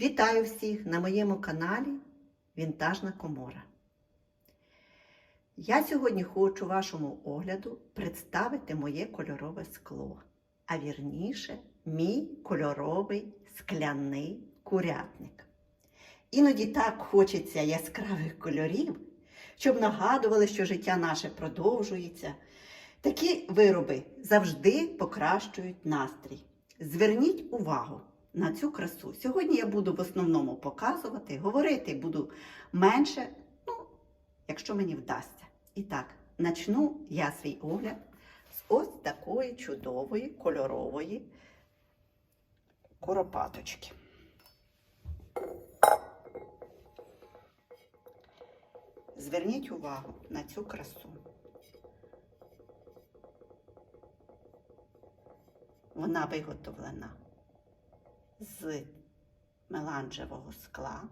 Вітаю всіх на моєму каналі Вінтажна Комора. Я сьогодні хочу вашому огляду представити моє кольорове скло, а вірніше, мій кольоровий скляний курятник. Іноді так хочеться яскравих кольорів, щоб нагадували, що життя наше продовжується. Такі вироби завжди покращують настрій. Зверніть увагу на цю красу. Сьогодні я буду в основному показувати, говорити буду менше, ну, якщо мені вдасться. І так, начну я свій огляд з ось такої чудової кольорової коропаточки. Зверніть увагу на цю красу. Вона виготовлена з меланжевого скла.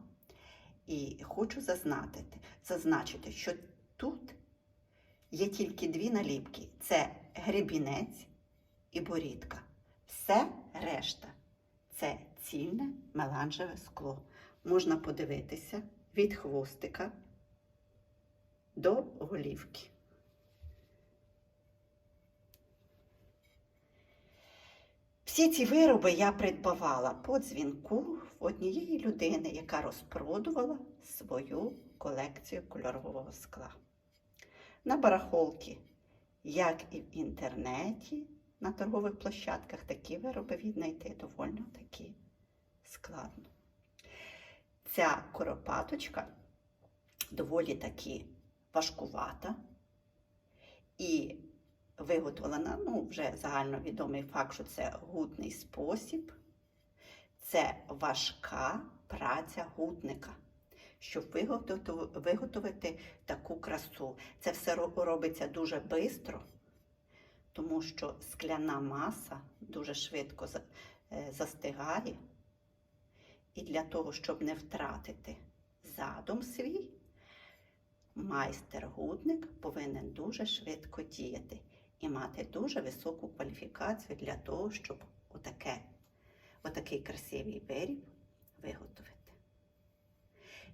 І хочу зазначити, зазначити, що тут є тільки дві наліпки: це гребінець і борідка. Все решта це цільне меланжеве скло. Можна подивитися від хвостика до голівки. Всі ці вироби я придбавала по дзвінку в однієї людини, яка розпродувала свою колекцію кольорового скла. На барахолки, як і в інтернеті, на торгових площадках такі вироби віднайти доволі таки складно. Ця коропаточка доволі таки важкувата і виготовлена, ну, вже загальновідомий факт, що це гутний спосіб. Це важка праця гутника, щоб виготовити, таку красу. Це все робиться дуже швидко, тому що скляна маса дуже швидко застигає. І для того, щоб не втратити задум свій, майстер-гудник повинен дуже швидко діяти і мати дуже високу кваліфікацію для того, щоб отаке, отакий красивий виріб виготовити.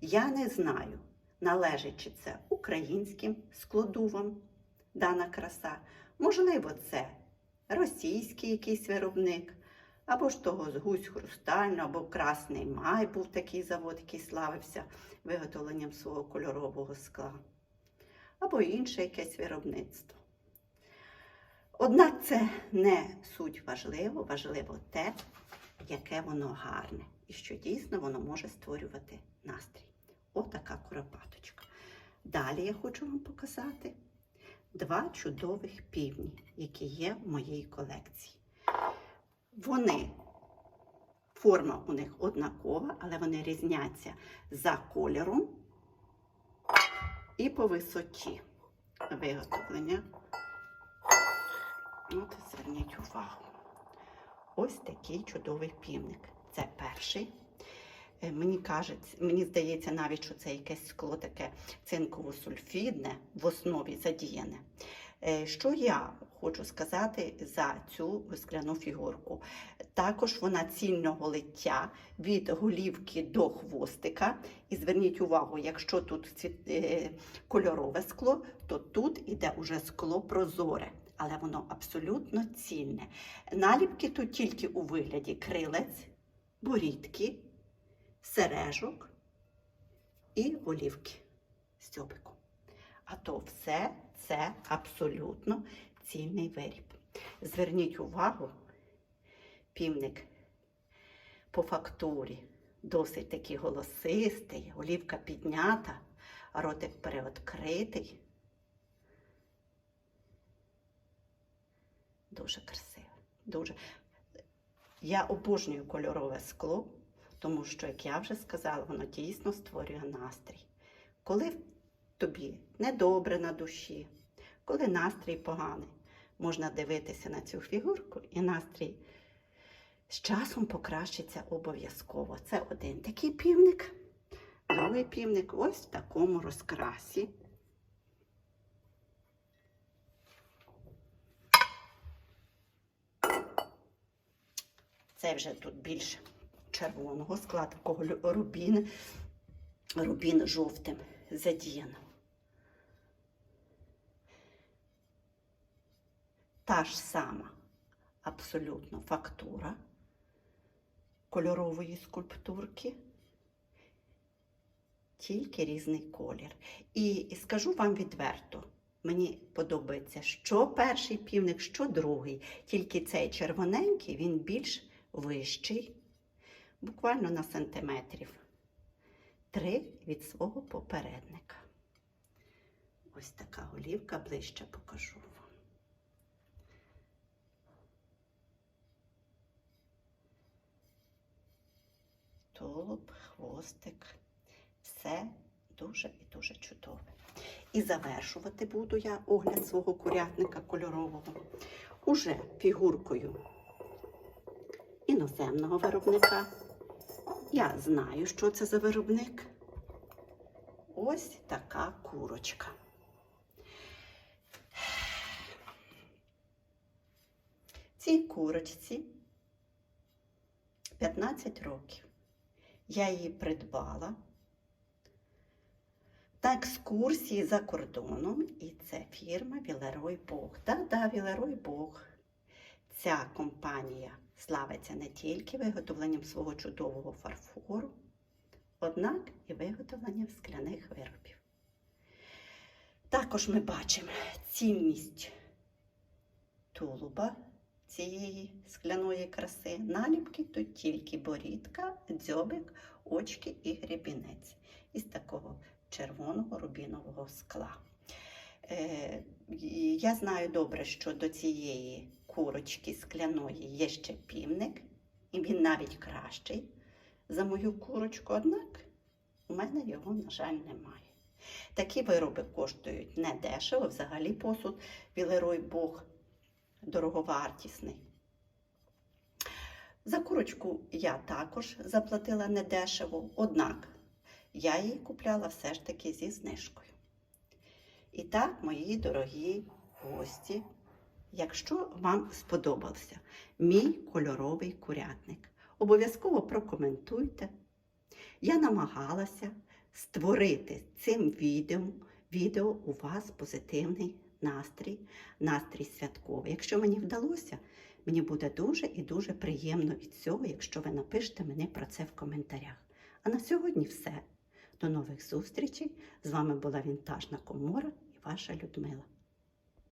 Я не знаю, належить чи це українським складувам дана краса, можливо, це російський якийсь виробник, або ж того з гусь хрустального, або Красний Май був такий завод, який славився виготовленням свого кольорового скла, або інше якесь виробництво. Однак це не суть важливо, важливо те, яке воно гарне і що дійсно воно може створювати настрій. Отака куропаточка. Далі я хочу вам показати два чудових півні, які є в моїй колекції. Вони, форма у них однакова, але вони різняться за кольором і по висоті виготовлення. От, зверніть увагу. Ось такий чудовий півник. Це перший. Е, Мені кажуть, мені здається, навіть, що це якесь скло таке цинково-сульфідне в основі задіяне. Е, Що я хочу сказати за цю скляну фігурку? Також вона цільного лиття від голівки до хвостика. І зверніть увагу, якщо тут е, кольорове скло, то тут іде уже скло прозоре але воно абсолютно цільне. Наліпки тут тільки у вигляді крилець, борідки, сережок і голівки стьобику. А то все це абсолютно цільний виріб. Зверніть увагу, півник по фактурі досить такий голосистий, голівка піднята, ротик переоткритий. Дуже красиве. Дуже. Я обожнюю кольорове скло, тому що, як я вже сказала, воно дійсно створює настрій. Коли тобі недобре на душі, коли настрій поганий, можна дивитися на цю фігурку, і настрій з часом покращиться обов'язково. Це один такий півник, другий півник ось в такому розкрасі. Це вже тут більше червоного скла, такого лю- рубін, рубін жовтим задіяно. Та ж сама абсолютно фактура кольорової скульптурки, тільки різний колір. І скажу вам відверто, мені подобається, що перший півник, що другий. Тільки цей червоненький, він більш вищий, буквально на сантиметрів. Три від свого попередника. Ось така голівка, ближче покажу вам. Тулуб, хвостик, все дуже і дуже чудове. І завершувати буду я огляд свого курятника кольорового уже фігуркою іноземного виробника. Я знаю, що це за виробник. Ось така курочка. Цій курочці 15 років. Я її придбала на екскурсії за кордоном, і це фірма Вілерой Бог. Да-да, Вілерой Бог. Ця компанія славиться не тільки виготовленням свого чудового фарфору, однак і виготовленням скляних виробів. Також ми бачимо цінність тулуба цієї скляної краси. Наліпки тут тільки борідка, дзьобик, очки і гребінець із такого червоного рубінового скла. Е, я знаю добре, що до цієї курочки скляної є ще півник, і він навіть кращий за мою курочку, однак у мене його, на жаль, немає. Такі вироби коштують не дешево, взагалі посуд Вілерой Бог дороговартісний. За курочку я також заплатила недешево, однак я її купляла все ж таки зі знижкою. І так, мої дорогі гості, якщо вам сподобався мій кольоровий курятник, обов'язково прокоментуйте. Я намагалася створити цим відео, відео у вас позитивний настрій, настрій святковий. Якщо мені вдалося, мені буде дуже і дуже приємно від цього, якщо ви напишете мені про це в коментарях. А на сьогодні все. До нових зустрічей. З вами була Вінтажна Комора і ваша Людмила.